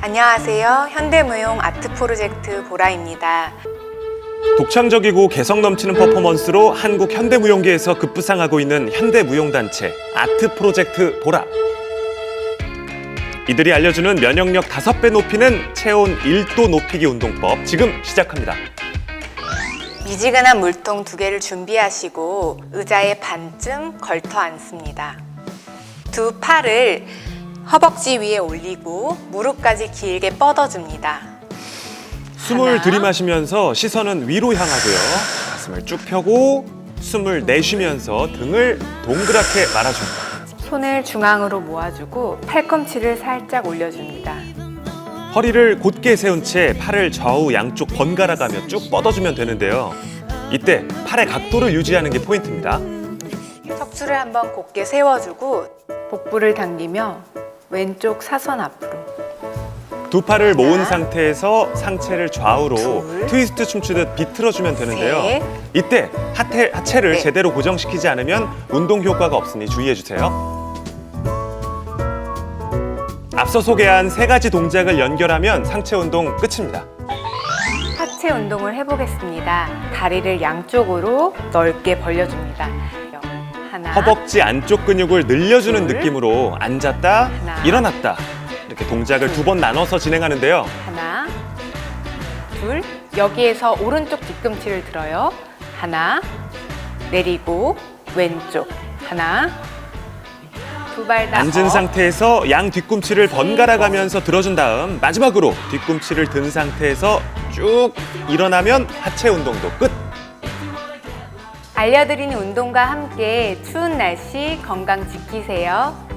안녕하세요. 현대무용 아트 프로젝트 보라입니다. 독창적이고 개성 넘치는 퍼포먼스로 한국 현대무용계에서 급부상하고 있는 현대무용단체 아트 프로젝트 보라. 이들이 알려주는 면역력 5배 높이는 체온 1도 높이기 운동법 지금 시작합니다. 미지근한 물통 두 개를 준비하시고 의자에 반쯤 걸터 앉습니다. 두 팔을 허벅지 위에 올리고 무릎까지 길게 뻗어줍니다. 숨을 하나. 들이마시면서 시선은 위로 향하고요. 가슴을 쭉 펴고 숨을 내쉬면서 등을 동그랗게 말아줍니다. 손을 중앙으로 모아주고 팔꿈치를 살짝 올려줍니다. 허리를 곧게 세운 채 팔을 좌우 양쪽 번갈아 가며 쭉 뻗어주면 되는데요. 이때 팔의 각도를 유지하는 게 포인트입니다. 척추를 한번 곧게 세워주고 복부를 당기며 왼쪽 사선 앞으로 두 팔을 모은 상태에서 상체를 좌우로 둘, 트위스트 춤추듯 비틀어주면 되는데요. 셋. 이때 하태, 하체를 네. 제대로 고정시키지 않으면 운동 효과가 없으니 주의해주세요. 앞서 소개한 세 가지 동작을 연결하면 상체 운동 끝입니다. 하체 운동을 해보겠습니다. 다리를 양쪽으로 넓게 벌려줍니다. 하나, 허벅지 안쪽 근육을 늘려주는 둘, 느낌으로 앉았다, 하나, 일어났다 이렇게 동작을 두 번 나눠서 진행하는데요. 하나, 둘. 여기에서 오른쪽 뒤꿈치를 들어요. 하나, 내리고 왼쪽 하나, 두 발 다. 앉은 업. 상태에서 양 뒤꿈치를 번갈아 가면서 들어준 다음 마지막으로 뒤꿈치를 든 상태에서 쭉 일어나면 하체 운동도 끝. 알려드리는 운동과 함께 추운 날씨 건강 지키세요.